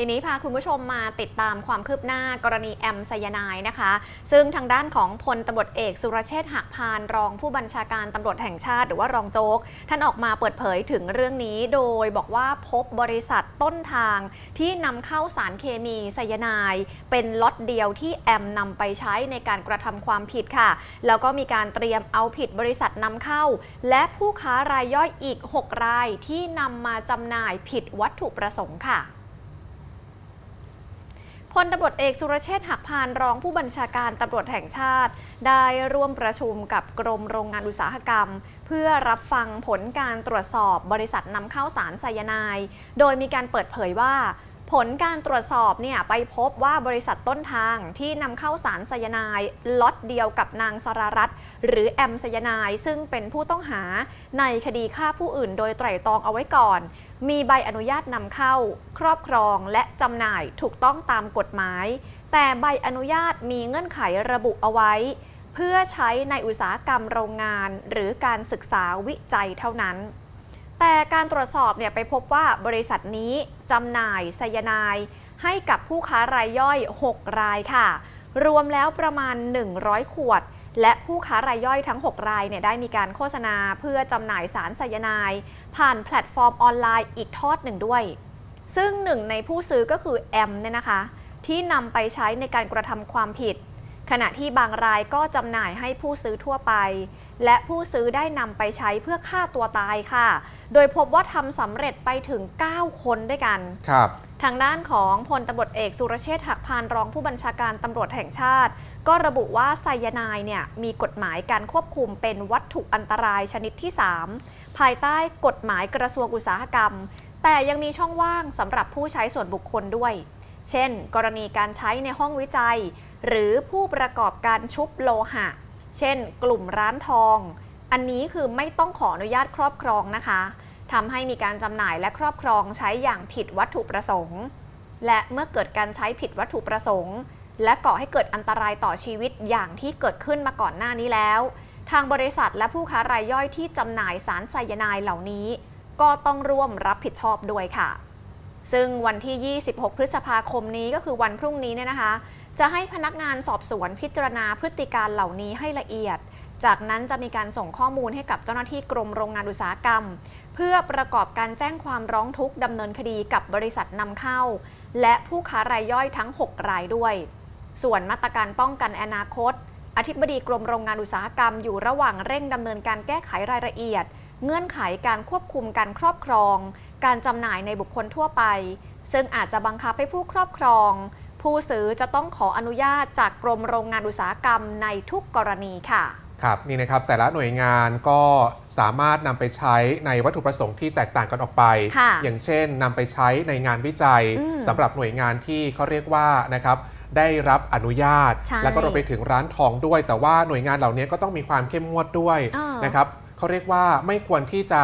ทีนี้พาคุณผู้ชมมาติดตามความคืบหน้ากรณีแอมไซยานายนะคะ ซึ่งทางด้านของพลตำรวจเอกสุรเชษฐ์หักพานรองผู้บัญชาการตำรวจแห่งชาติ หรือว่ารองโจ๊ก ท่านออกมาเปิดเผยถึงเรื่องนี้โดยบอกว่าพบบริษัทต้นทางที่นำเข้าสารเคมีไซยานาย เป็นล็อตเดียวที่แอมนำไปใช้ในการกระทำความผิดค่ะ แล้วก็มีการเตรียมเอาผิดบริษัทนำเข้า และผู้ค้ารายย่อยอีก 6 รายที่นำมาจำหน่ายผิดวัตถุประสงค์ค่ะ พลตำรวจเอกสุรเชษฐ์หักพานรองผู้บัญชาการตำรวจแห่งชาติ ได้ร่วมประชุมกับกรมโรงงานอุตสาหกรรม เพื่อรับฟังผลการตรวจสอบบริษัทนำเข้าสารไซยาไนด์โดยมีการเปิดเผยว่า ผลการตรวจสอบเนี่ยไปพบว่าบริษัทต้นทางที่นำเข้าสารไซยาไนด์ล็อตเดียวกับนางสรารัตหรือแอมไซยาไนด์ซึ่งเป็นผู้ต้องหาในคดีฆ่าผู้อื่นโดยไตร่ตรองเอาไว้ก่อน มีใบอนุญาตนำเข้า ครอบครองและจำหน่ายถูกต้องตามกฎหมาย แต่ใบอนุญาตมีเงื่อนไขระบุเอาไว้ เพื่อใช้ในอุตสาหกรรมโรงงาน หรือการศึกษาวิจัยเท่านั้น แต่การตรวจสอบเนี่ยไปพบว่าบริษัทนี้จำหน่ายไซยาไนด์ให้กับผู้ค้ารายย่อย 6 รายค่ะ รวมแล้วประมาณ 100 ขวด และผู้ค้ารายย่อยทั้ง 6 รายเนี่ยได้มีการโฆษณาเพื่อจำหน่ายสารไซยาไนด์ผ่านแพลตฟอร์มออนไลน์อีกทอดหนึ่งด้วย ซึ่งหนึ่งในผู้ซื้อก็คือแอมเนี่ยนะคะ ที่นำไปใช้ในการกระทำความผิด ขณะที่บางรายก็จำหน่ายให้ผู้ซื้อทั่วไป และผู้ซื้อได้นำไปใช้เพื่อฆ่าตัวตายค่ะ โดยพบว่าทำสำเร็จไปถึง 9 คนด้วยกัน ครับ ทางด้านของพลตำรวจเอกสุรเชษฐ์หักพานรองผู้บัญชาการตำรวจแห่งชาติ ก็ระบุว่าไซยาไนด์เนี่ยมีกฎหมายการควบคุมเป็นวัตถุอันตรายชนิดที่ 3 ภายใต้กฎหมายกระทรวงอุตสาหกรรม แต่ยังมีช่องว่างสำหรับผู้ใช้ส่วนบุคคลด้วย เช่น กรณีการใช้ในห้องวิจัย หรือผู้ประกอบการชุบโลหะ เช่น กลุ่มร้านทอง อันนี้คือไม่ต้องขออนุญาตครอบครองนะคะทำให้มีการจำหน่ายและครอบครองใช้อย่างผิดวัตถุประสงค์ และเมื่อเกิดการใช้ผิดวัตถุประสงค์ และก่อให้เกิดอันตรายต่อชีวิตอย่างที่เกิดขึ้นมาก่อนหน้านี้แล้ว ทางบริษัทและผู้ค้ารายย่อยที่จำหน่ายสารไซยาไนด์เหล่านี้ ก็ต้องร่วมรับผิดชอบด้วยค่ะซึ่งวันที่ 26 พฤษภาคมนี้ก็คือวันพรุ่งนี้เนี่ยนะคะ จะให้พนักงานสอบสวนพิจารณาพฤติการเหล่านี้ให้ละเอียด จากนั้นจะมีการส่งข้อมูลให้กับเจ้าหน้าที่กรมโรงงานอุตสาหกรรม เพื่อประกอบการแจ้งความร้องทุกข์ดำเนินคดีกับบริษัทนำเข้า และผู้ค้ารายย่อยทั้ง 6 รายด้วย ส่วนมาตรการป้องกันอนาคต อธิบดีกรมโรงงานอุตสาหกรรม อยู่ระหว่างเร่งดำเนินการแก้ไขรายละเอียด เงื่อนไขการควบคุมการครอบครอง การจำหน่ายในบุคคลทั่วไป ซึ่งอาจจะบังคับให้ผู้ครอบครอง ผู้ซื้อจะต้องขออนุญาตจากกรมโรงงานอุตสาหกรรมในทุกกรณีค่ะครับนี่นะครับแต่ละหน่วยงานก็สามารถนำไปใช้ในวัตถุประสงค์ที่แตกต่างกันออกไปค่ะอย่างเช่นนำไปใช้ในงานวิจัยอืมสำหรับหน่วยงานที่เขาเรียกว่านะครับได้รับอนุญาตใช่แล้วก็รวมไปถึงร้านทองด้วย แต่ว่าหน่วยงานเหล่านี้ก็ต้องมีความเข้มงวดด้วยอ่านนะครับเขาเรียกว่าไม่ควรที่จะ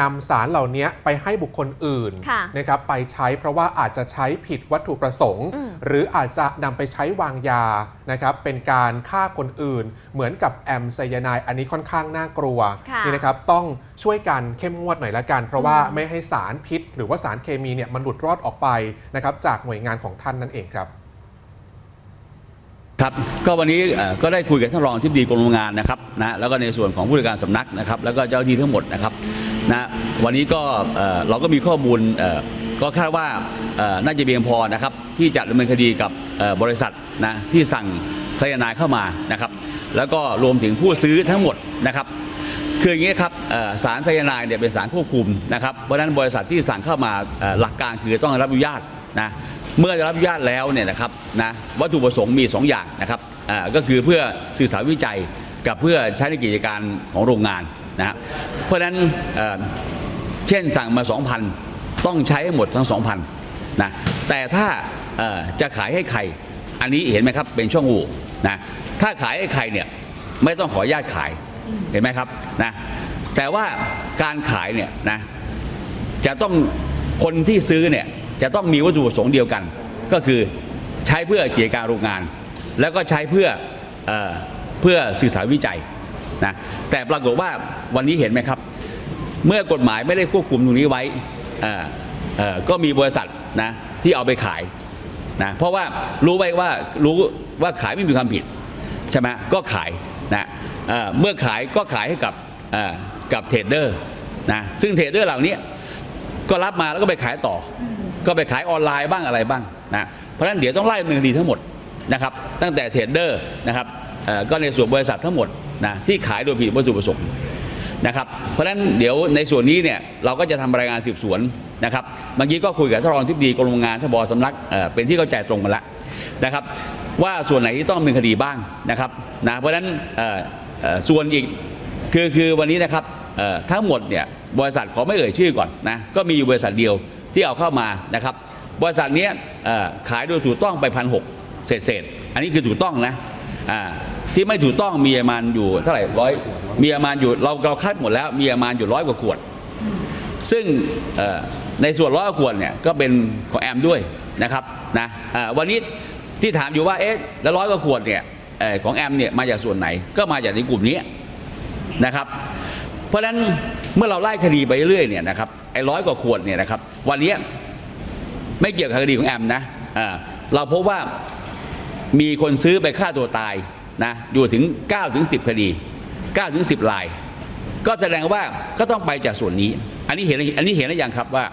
นำสารเหล่านี้ไปให้บุคคลอื่นค่ะนะครับไปใช้เพราะว่าอาจจะใช้ผิดวัตถุประสงค์อืมหรืออาจจะนำไปใช้วางยานะครับเป็นการฆ่าคนอื่น เหมือนกับแอมไซยาไนด์อันนี้ค่อนข้างน่ากลัวค่ะนี่นะครับต้องช่วยกันเข้มงวดหน่อยละกัน เพราะว่าอืมไม่ให้สารพิษ หรือว่าสารเคมีเนี่ยมันหลุดรอดออกไปนะครับจากหน่วยงานของท่านนั่นเองครับครับก็วันนี้เอ่อก็ได้คุยกับท่านรองที่ดีกรมโรงงานนะครับนะแล้วก็ในส่วนของผู้จัดการสำนักนะครับแล้วก็เจ้าหน้าที่ทั้งหมดนะครับ นะวันนี้ก็เเราก็มีข้อมูลก็คาดว่าน่าจะเพียงพอนะครับที่จะดำเนินคดีกับบริษัทนะที่สั่งไซยาไนด์เข้ามานะครับ แล้วก็รวมถึงผู้ซื้อทั้งหมดนะครับคืออย่างนี้ครับสารไซยาไนด์เนี่ยเป็นสารควบคุมนะครับเพราะฉะนั้นบริษัทที่สั่งเข้ามาหลักการคือต้องรับอนุญาตนะเมื่อได้รับอนุญาตแล้วเนี่ยนะครับนะวัตถุประสงค์มี 2 อย่างนะครับก็คือเพื่อสื่อสารวิจัยกับเพื่อใช้ในกิจการของโรงงาน นะเพราะฉะนั้นเเช่นสั่งมา 2,000 ต้องใช้ให้หมดทั้ง 2,000นะแต่ถ้าจะขายให้ใคร อันนี้เห็นไหมครับเป็นช่องโหว่นะถ้าขายให้ใครเนี่ยไม่ต้องขออนุญาตขายเห็นไหมครับนะแต่ว่าการขายเนี่ยนะจะต้องคนที่ซื้อเนี่ยจะต้องมีวัตถุประสงค์เดียวกัน ก็คือใช้เพื่อกิจการโรงงาน แล้วก็ใช้เพื่อเออเพื่อสื่อสารวิจัย นะแต่ปรากฏว่าวันนี้เห็นไหมครับ เมื่อกฎหมายไม่ได้ควบคุมตรงนี้ไว้ก็มีบริษัทนะที่เอาไปขายนะเพราะว่ารู้ไว้ว่ารู้ว่าขายไม่มีความผิดใช่ไหมก็ขายนะเเมื่อขายก็ขายให้กับกับเทรดเดอร์นะซึ่งเทรดเดอร์เหล่านี้ก็รับมาแล้วก็ไปขายต่อ ก็ไปขายออนไลน์บ้างอะไรบ้างนะเพราะฉะนั้นเดี๋ยวต้องไล่ดำเนินคดีทั้งหมดนะครับตั้งแต่เทรดเดอร์นะครับ ก็ในส่วนบริษัททั้งหมดนะที่ขายโดยผิดวัตถุประสงค์นะครับเพราะฉะนั้นเดี๋ยวในส่วนนี้เนี่ยเราก็จะทำรายงานสืบสวนนะครับเมื่อกี้ก็คุยกับท่านรองทิบดีกรมโรงงานท่านบอสำนักเเป็นที่เข้าใจตรงกันแล้วนะครับ ว่าส่วนไหนที่ต้องดำเนินคดีบ้างนะครับนะเพราะฉะนั้นส่วนอีกคือคือวันนี้นะครับทั้งหมดเนี่ยบริษัทขอไม่เอ่ยชื่อก่อนนะก็มีอยู่บริษัทเดียวที่เอาเข้ามานะครับบริษัทนี้ขายโดยถูกต้องไปพันหกเศษเศษอันนี้คือถูกต้องนะ อ่าที่ไม่ถูกต้องมีประมาณอยู่เท่าไหร่ร้อยมีประมาณอยู่เราเราคัดหมดแล้วมีประมาณอยู่ร้อยกว่าขวด ซึ่งในส่วนร้อยกว่าขวดเนี่ยก็เป็นของแอมด้วยนะครับนะวันนี้ที่ถามอยู่ว่าเอ๊ะแล้วร้อยกว่าขวดเนี่ยอของแอมเนี่ยมาจากส่วนไหนก็มาจากในกลุ่มนี้นะครับ เพราะฉะนั้นเมื่อเราไล่คดีไปเรื่อยเนี่ยนะครับไอ้ร้อยกว่าขวดเนี่ยนะครับวันนี้ไม่เกี่ยวกับคดีของแอมนะเราพบว่า มีคนซื้อไปฆ่าตัวตายนะอยู่ถึง9ถึง10 คดี9ถึง10ลาย ก็แสดงว่าก็ต้องไปจากส่วนนี้ อันนี้เห็นอันนี้เห็นแล้วยังครับว่า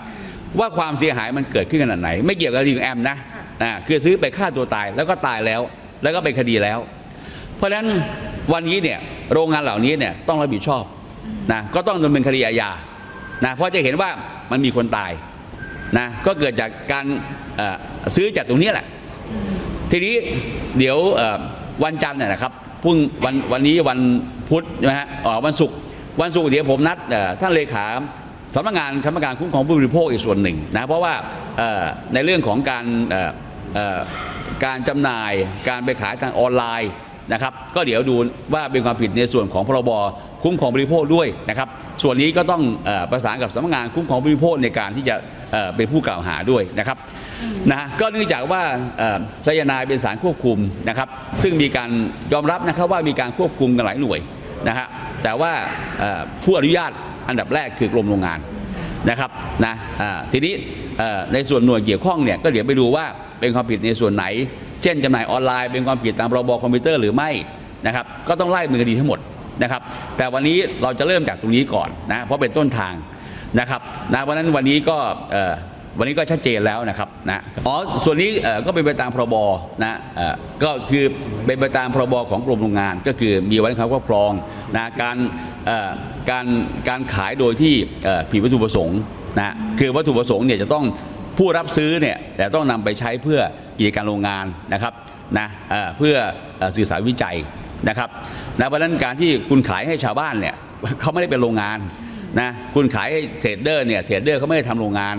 ว่าความเสียหายมันเกิดขึ้นขนาดไหน ไม่เกี่ยวกับคดีของแอมนะอ่าคือซื้อไปฆ่าตัวตายแล้วก็ตายแล้ว แล้วก็เป็นคดีแล้ว เพราะฉะนั้นวันนี้เนี่ยโรงงานเหล่านี้เนี่ยต้องรับผิดชอบนะก็ต้องดำเนินคดีอาญานะเพราะจะเห็นว่ามันมีคนตายนะก็เกิดจากการซื้อจากตรงนี้แหละ ทีนี้เดี๋ยววันจันทร์เนี่ยนะครับพรุ่งวันวันนี้วันพุธนะฮะอ๋อวันศุกร์วันศุกร์เดี๋ยวผมนัดท่านเลขาสำนักงานคณะกรรมการคุ้มครองผู้บริโภคอีกส่วนหนึ่งนะเพราะว่าในเรื่องของการการจำหน่ายการไปขายทางออนไลน์ นะครับ ก็เดี๋ยวดูว่าเป็นความผิดในส่วนของพรบคุ้มครองบริโภคด้วยนะครับ ส่วนนี้ก็ต้องอประสานกับสำนักงานคุ้มครองบริโภคในการที่จะเเป็นผู้กล่าวหาด้วยนะครับนะก็เนื่องจากว่าไซยาไนด์เป็นสารควบคุมนะครับ ซึ่งมีการยอมรับนะครับว่ามีการควบคุมกันหลายหน่วยนะฮะแต่ว่าผู้อนุญาตอันดับแรกคือกรมโรงงานนะครับนะทีนี้ในส่วนหน่วยเกี่ยวข้องเนี่ยก็เดี๋ยวไปดูว่าเป็นความผิดในส่วนไหน เช่นจำหน่ายออนไลน์เป็นความผิดตามพรบคอมพิวเตอร์หรือไม่นะครับก็ต้องไล่ดำเนินคดีทั้งหมดนะครับแต่วันนี้เราจะเริ่มจากตรงนี้ก่อนนะเพราะเป็นต้นทางนะครับนะเพราะนั้นวันนี้ก็เออวันนี้ก็ชัดเจนแล้วนะครับนะอ๋อส่วนนี้ก็เป็นไปตามพรบนะเออก็คือเป็นไปตามพรบของกรมโรงงาน ก็คือมีไว้ในคำครอบครองนะการเออการการขายโดยที่เออผิดวัตถุประสงค์นะคือวัตถุประสงค์เนี่ยจะต้องผู้รับซื้อเนี่ยแต่ต้องนำไปใช้เพื่อ กิจการโรงงานนะครับนะเเพื่ออสื่อสารวิจัยนะครับนะเพราะนั้นการที่คุณขายให้ชาวบ้านเนี่ยเขาไม่ได้เป็นโรงงานนะคุณขายให้เทรดเดอร์เนี่ยเทรดเดอร์เขาไม่ได้ทำโรงงาน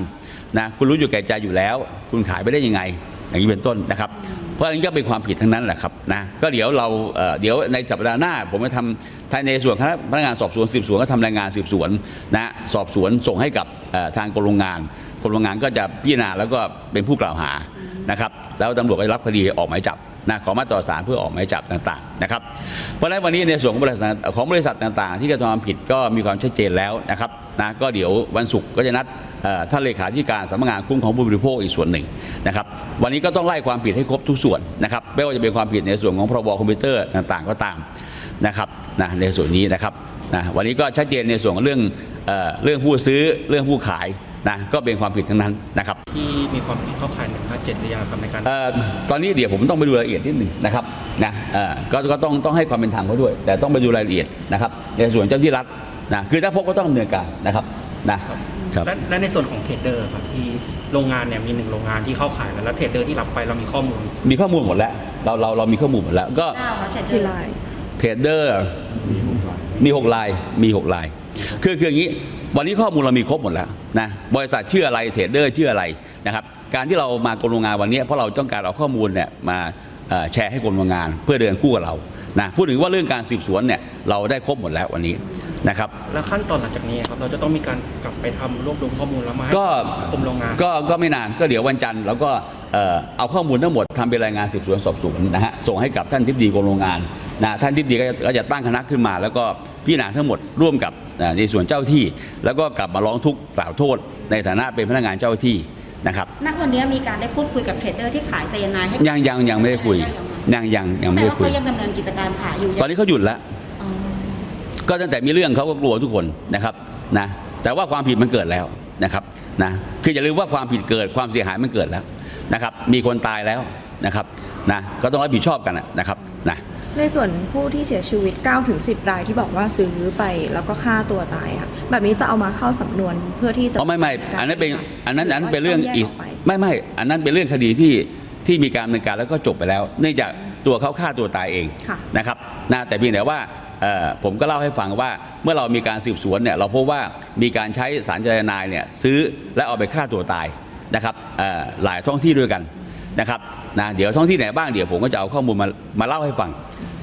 นะคุณรู้อยู่แก่ใจอยู่แล้ว คุณขายไปได้ยังไง อย่างนี้เป็นต้นนะครับ เพราะอันนี้ก็เป็นความผิดทั้งนั้นแหละครับนะก็เดี๋ยวเราเดี๋ยวในสัปดาห์หน้า ผมจะทำทางในส่วนคณะพนักงานสอบสวนสืบสวนก็ทำรายงานสืบสวนนะสอบสวนส่งให้กับทางกรมโรงงานกรมโรงงานก็จะพิจารณาแล้วก็เป็นผู้กล่าวหา นะครับแล้วตำรวจก็จะรับคดีออกหมายจับนะขอมาต่อศาลเพื่อออกหมายจับต่างๆนะครับเพราะฉะนั้นวันนี้ในส่วนของบริษัทของบริษัทต่างๆ ที่กระทำความผิดก็มีความชัดเจนแล้วนะครับนะก็เดี๋ยววันศุกร์ก็จะนัดท่านเลขาธิการสำนักงานคุ้มครองผู้บริโภคอีกส่วนหนึ่งนะครับวันนี้ก็ต้องไล่ความผิดให้ครบทุกส่วนนะครับไม่ว่าจะเป็นความผิดในส่วนของพรบคอมพิวเตอร์ต่างๆ ก็ตามนะครับนะในส่วนนี้นะครับนะวันนี้ก็ชัดเจนในส่วนของเรื่องเออเรื่องผู้ซื้อเรื่องผู้ขาย นะก็เป็นความผิดทั้งนั้นนะครับที่มีความผิดเข้าข่ายหนึ่งห้าเจ็ดหรือยังครับในการเอ่อตอนนี้เดี๋ยวผมต้องไปดูรายละเอียดนิดหนึ่งนะครับนะเอ่อก็ก็ต้องต้องให้ความเป็นธรรมเขาด้วย แต่ต้องไปดูรายละเอียดนะครับในส่วนเจ้าที่รัฐนะคือถ้าพบก็ต้องดำเนินการนะครับนะครับและและในส่วนของเทรดเดอร์ครับที่โรงงานเนี่ยมีหนึ่งโรงงานที่เข้าขายแล้วแล้วเทรดเดอร์ที่รับไปเรามีข้อมูล มีข้อมูลหมดแล้วเราเราเรามีข้อมูลหมดแล้วก็ที่ไลน์เทรดเดอร์มี6ลายมี6ลายคือคืออย่างนี้ วันนี้ข้อมูลเรามีครบหมดแล้วนะบริษัทชื่ออะไรเทรดเดอร์ชื่ออะไรนะครับการที่เรามากรมโรงงานวันนี้เพราะเราต้องการเอาข้อมูลเนี่ยมาเอ่อแชร์ให้กรมโรงงานเพื่อเดินคู่กับเรานะพูดถึงว่าเรื่องการสืบสวนเนี่ยเราได้ครบหมดแล้ววันนี้นะครับแล้วขั้นตอนหลังจากนี้ครับเราจะต้องมีการกลับไปทำรวบรวมข้อมูลแล้วมาให้ก็กรมโรงงานก็ก็ไม่นานก็เดี๋ยววันจันทร์เราก็เอ่อเอาข้อมูลทั้งหมดทำเป็นรายงานสืบสวนสอบสวนนะฮะส่งให้กับท่านทิบดีกรมโรงงาน นะท่านทิบดีก็จะก็จะตั้งคณะขึ้นมา แล้วก็พิจารณาทั้งหมดร่วมกับเอ่อในส่วนเจ้าที่ แล้วก็กลับมาร้องทุกข์กล่าวโทษ ในฐานะเป็นพนักงานเจ้าที่นะครับณวันนี้มีการได้พูดคุยกับเทรดเดอร์ที่ขายไซยาไนด์ให้ยังยังยังไม่ได้คุยยังยังยังไม่แต่ได้ว่าคุยเขายังดำเนินกิจการขายอยู่ตอนนี้เขาหยุดแล้วอ๋อก็ตั้งแต่มีเรื่องเขาก็กลัวทุกคนนะครับนะแต่ว่าความผิดมันเกิดแล้วนะครับนะคืออย่าลืมว่าความผิดเกิดความเสียหายมันเกิดแล้วนะครับ มีคนตายแล้วนะครับนะก็ต้องรับผิดชอบกันนะนะครับนะ ในส่วนผู้ที่เสียชีวิต9ถึง10 รายที่บอกว่าซื้อไปแล้วก็ฆ่าตัวตายค่ะแบบนี้จะเอามาเข้าสำนวนเพื่อที่จะอ๋อไม่ไม่อันนั้นเป็นอันนั้นอันนั้นเป็นเรื่องอีกแยกออกไปไม่ไม่อันนั้นเป็นเรื่องคดีที่ที่มีการดำเนินการแล้วก็จบไปแล้ว เนื่องจากตัวเขาฆ่าตัวตายเองค่ะนะครับนะแต่เพียงแต่ว่าเอ่อผมก็เล่าให้ฟังว่าเมื่อเรามีการสืบสวนเนี่ยเราพบว่ามีการใช้สารไซยาไนด์เนี่ยซื้อและเอาไปฆ่าตัวตายนะครับเอ่อหลายท้องที่ด้วยกัน นะครับนะเดี๋ยวท้องที่ไหนบ้างเดี๋ยวผมก็จะเอาข้อมูลมามาเล่าให้ฟัง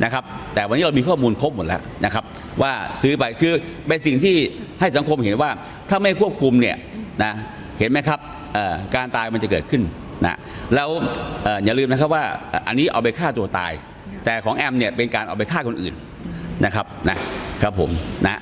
นะครับ แต่วันนี้เรามีข้อมูลครบหมดแล้วนะครับ ว่าซื้อไปคือเป็นสิ่งที่ให้สังคมเห็นว่าถ้าไม่ควบคุมเนี่ยนะเห็นไหมครับการตายมันจะเกิดขึ้นนะแล้วเอ่ออย่าลืมนะครับว่าอันนี้เอาไปฆ่าตัวตาย แต่ของแอมเนี่ยเป็นการเอาไปฆ่าคนอื่นนะครับนะครับผมนะ